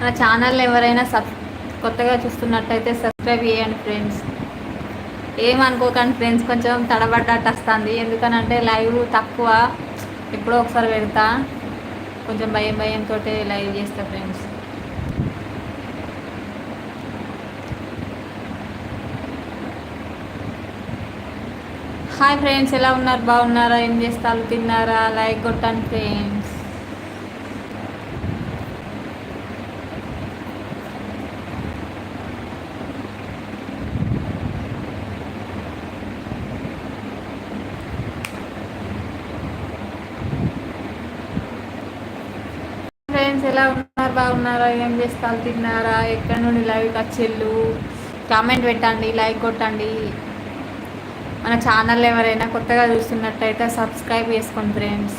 నా ఛానల్ ఎవరైనా సబ్ కొత్తగా చూస్తున్నట్టయితే సబ్స్క్రైబ్ చేయండి ఫ్రెండ్స్. ఏమనుకోకండి ఫ్రెండ్స్ కొంచెం తడబడ్డట్టు వస్తుంది. ఎందుకనంటే లైవ్ తక్కువ ఎప్పుడో ఒకసారి పెడతా. కొంచెం భయం భయంతో లైవ్ చేస్తా ఫ్రెండ్స్. హాయ్ ఫ్రెండ్స్ ఎలా ఉన్నారు? బాగున్నారా? ఏం చేస్తారు? తిన్నారా? లైక్ కొట్టండి ఫ్రెండ్స్. ఫ్రెండ్స్ ఎలా ఉన్నారు? బాగున్నారా? ఏం చేస్తారు? తిన్నారా? ఎక్కడి నుండి లైవ్ వచ్చేళ్ళు? కామెంట్ పెట్టండి లైక్ కొట్టండి. మన ఛానల్ ఎవరైనా కొత్తగా చూస్తున్నట్టయితే సబ్స్క్రైబ్ చేసుకోండి ఫ్రెండ్స్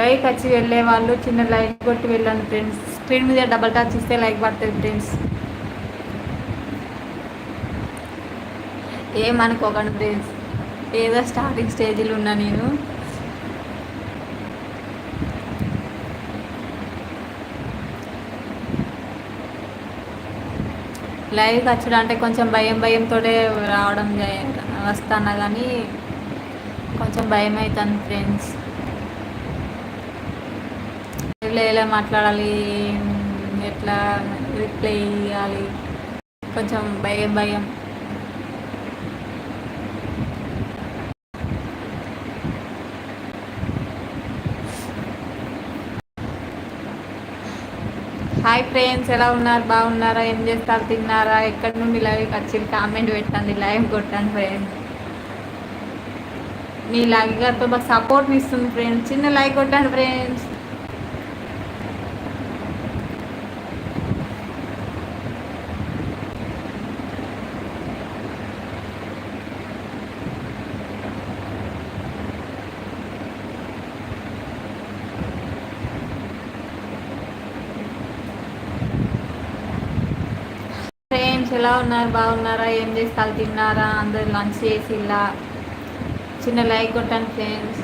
లైక్ వచ్చి వెళ్ళే వాళ్ళు చిన్న లైక్ కొట్టి వెళ్ళండి ఫ్రెండ్స్ స్క్రీన్ మీద డబల్ టచ్ ఇస్తే లైక్ పడుతుంది ఫ్రెండ్స్ ఏమనుకోకండి ఫ్రెండ్స్ ఏదో స్టార్టింగ్ స్టేజ్లో ఉన్నా నేను. లైవ్కి వచ్చడం అంటే కొంచెం భయం భయంతో రావడం వస్తాను కానీ కొంచెం భయం అవుతుంది ఫ్రెండ్స్. ఎలా మాట్లాడాలి? ఎట్లా రిప్లై ఇవ్వాలి కొంచెం భయం భయం. హాయ్ ఫ్రెండ్స్ ఎలా ఉన్నారు? బాగున్నారా? ఏం చేస్తారు? తిన్నారా? ఎక్కడి నుండి లైవ్ వచ్చి కామెంట్ పెట్టండి లైవ్ కొట్టండి ఫ్రెండ్స్. మీ లైక్ గారితో బాగా సపోర్ట్ని ఇస్తుంది ఫ్రెండ్స్. చిన్న లైక్ కొట్టండి ఫ్రెండ్స్. ఫ్రెండ్స్ ఎలా ఉన్నారు? బాగున్నారా? ఏం చేస్తారు? తిన్నారా? అందరు లంచ్ చేసి ఇలా చిన్న లైక్ కొట్టండి ఫ్రెండ్స్.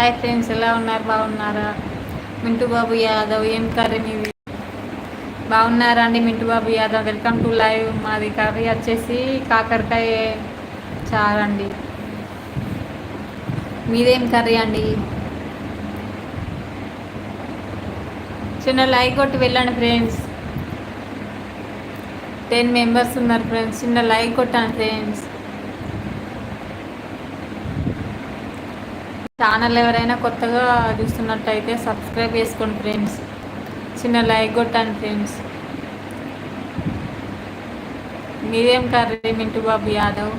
హాయ్ ఫ్రెండ్స్ ఎలా ఉన్నారు? బాగున్నారా? మింటూ బాబు యాదవ్ ఏం కర్రీ మీది? బాగున్నారా అండి Mintu Babu Yadav? Welcome to live మాది కర్రీ వచ్చేసి కాకరకాయ చారండి మీదేం కర్రీ అండి? చిన్న లైక్ కొట్టి వెళ్ళండి ఫ్రెండ్స్. టెన్ మెంబర్స్ ఉన్నారు ఫ్రెండ్స్. చిన్న లైక్ కొట్టాను ఫ్రెండ్స్. ఛానల్ ఎవరైనా కొత్తగా చూస్తున్నట్టయితే సబ్స్క్రైబ్ చేసుకోండి ఫ్రెండ్స్. చిన్న లైక్ కొట్టాను ఫ్రెండ్స్. మీరేం curry Mintu Babu Yadav?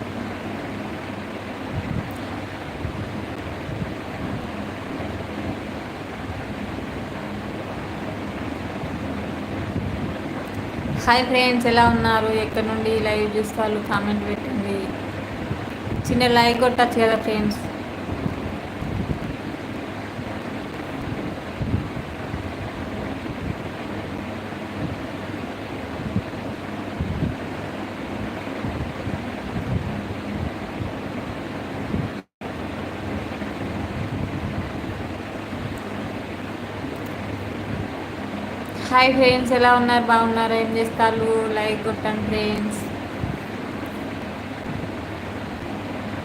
Hi friends ఎలా ఉన్నారు? ఎక్కడి నుండి లైవ్ చూస్తారు కామెంట్ పెట్టండి. చిన్న లైక్ కొట్టచ్చు కదా ఫ్రెండ్స్. హాయ్ ఫ్రెండ్స్ ఎలా ఉన్నారు? బాగున్నారు? ఏం చేస్తారు? లైక్ కొట్టండి ఫ్రెండ్స్